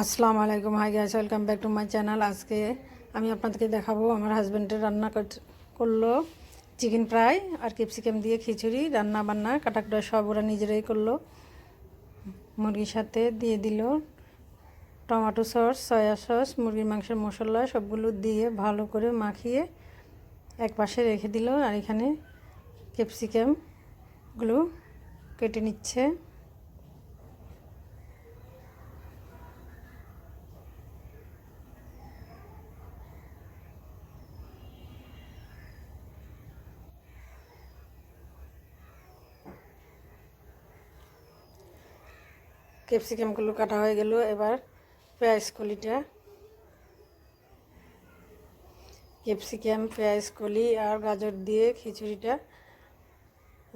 আসসালামু আলাইকুম। Hi guys welcome back to my channel আজকে আমি আপনাদেরকে দেখাবো আমার হাজব্যান্ডের রান্না কর- করল চিকেন ফ্রাই আর ক্যাপসিকাম দিয়ে খিচুড়ি, রান্না বান্না, কাটাকুটা সব ওরা নিজেরাই করল। মুরগির সাথে দিয়ে দিল টমেটো সস সয়া সস মুরগির মাংসের মশলা সবগুলো দিয়ে ভালো করে মাখিয়ে এক পাশে রেখে দিল। আর এখানে ক্যাপসিকামগুলো কেটে নিচ্ছে। ক্যাপসিকামগুলো কাটা হয়ে গেল, এবার পেঁয়াজ কলিটা। ক্যাপসিকাম, পেঁয়াজ কলি আর গাজর দিয়ে খিচুড়িটা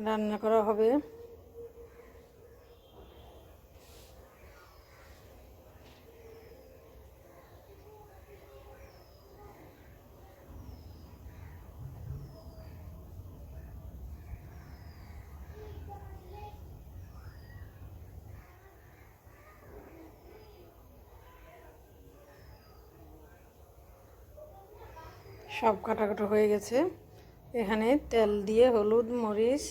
রান্না করা হবে। সব কাটাকাটা হয়ে গেছে। এখানে তেল দিয়ে হলুদ, মরিচ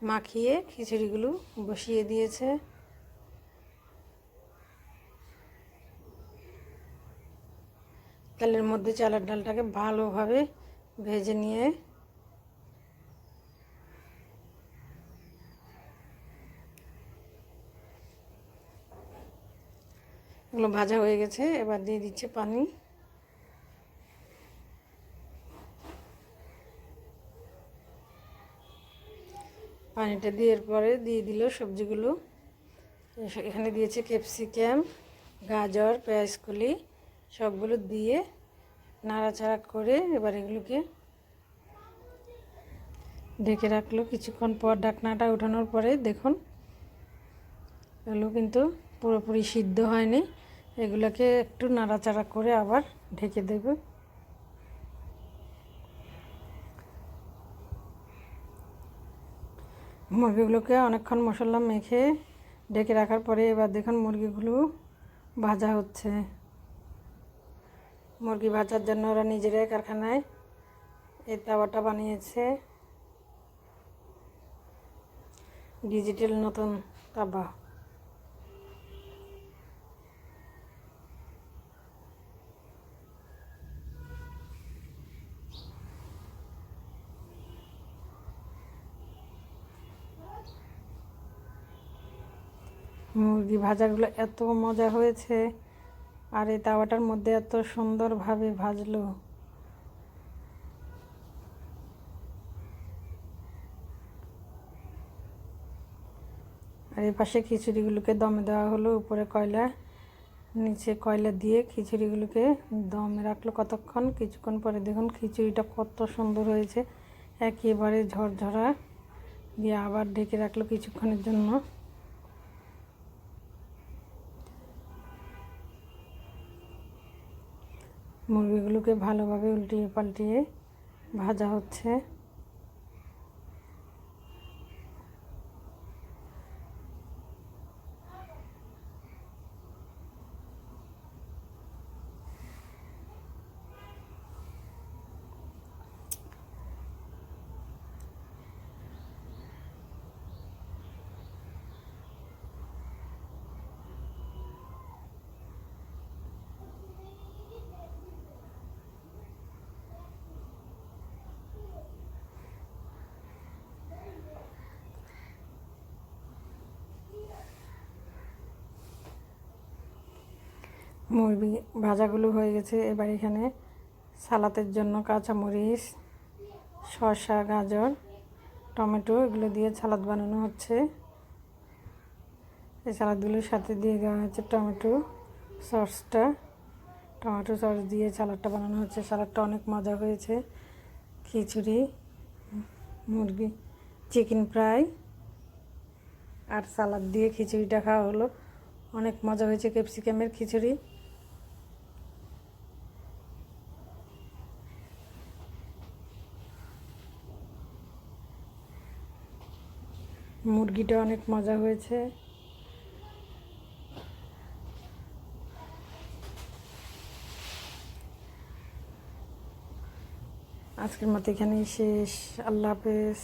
মাখিয়ে খিচুড়িগুলো বসিয়ে দিয়েছে। তেলের মধ্যে চালের ডালটাকে ভালোভাবে ভেজে নিয়ে এগুলো ভাজা হয়ে গেছে। এবার দিয়ে দিচ্ছে পানি। পানিটা দেওয়ার পরে দিয়ে দিল সবজিগুলো। এখানে দিয়েছে ক্যাপসিকাম, গাজর, পেঁয়াজকলি, সবগুলো দিয়ে নাড়াচাড়া করে এবার এগুলোকে ঢেকে রাখল। কিছুক্ষণ পর ডাকনাটা উঠানোর পরে দেখুন, এগুলো কিন্তু পুরোপুরি সিদ্ধ হয়নি। এগুলোকে একটু নাড়াচাড়া করে আবার ঢেকে দেবে। মুরগিগুলোকে অনেকক্ষণ মশলা মেখে ডেকে রাখার পরে এবার দেখুন মুরগিগুলো ভাজা হচ্ছে। মুরগি ভাজার জন্য ওরা নিজেরাই কারখানায় এই তাওয়াটা বানিয়েছে। ডিজিটাল নতুন তাবা মুরগি ভাজাগুলো এত মজা হয়েছে। আর এই তাওয়াটার মধ্যে এত সুন্দরভাবে ভাজলো। আর এই পাশে খিচুড়িগুলোকে দমে দেওয়া হলো উপরে কয়লা, নিচে কয়লা দিয়ে খিচুড়িগুলোকে দমে রাখল কতক্ষণ, কিছুক্ষণ পরে দেখুন খিচুড়িটা কত সুন্দর হয়েছে। একেবারে ঝরঝরা, দিয়ে আবার ঢেকে রাখল কিছুক্ষণের জন্য। মুরগিগুলোকে ভালোভাবে উল্টিয়ে পাল্টিয়ে ভাজা হচ্ছে। মুরগি ভাজাগুলো হয়ে গেছে। এবার এখানে সালাতের জন্য কাঁচামরিচ, শসা, গাজর, টমেটো এগুলো দিয়ে সালাদ বানানো হচ্ছে। এই সালাদগুলোর সাথে দিয়ে দেওয়া হচ্ছে টমেটো সসটা। টমেটো সস দিয়ে সালাদটা বানানো হচ্ছে। সালাদটা অনেক মজা হয়েছে। খিচুড়ি, মুরগি, চিকেন ফ্রাই আর সালাদ দিয়ে খিচুড়িটা খাওয়া হলো। অনেক মজা হয়েছে ক্যাপসিকামের খিচুড়ি। মুরগিটা অনেক মজা হয়েছে। আজকের মতো এখানেই শেষ। আল্লাহ হাফেজ।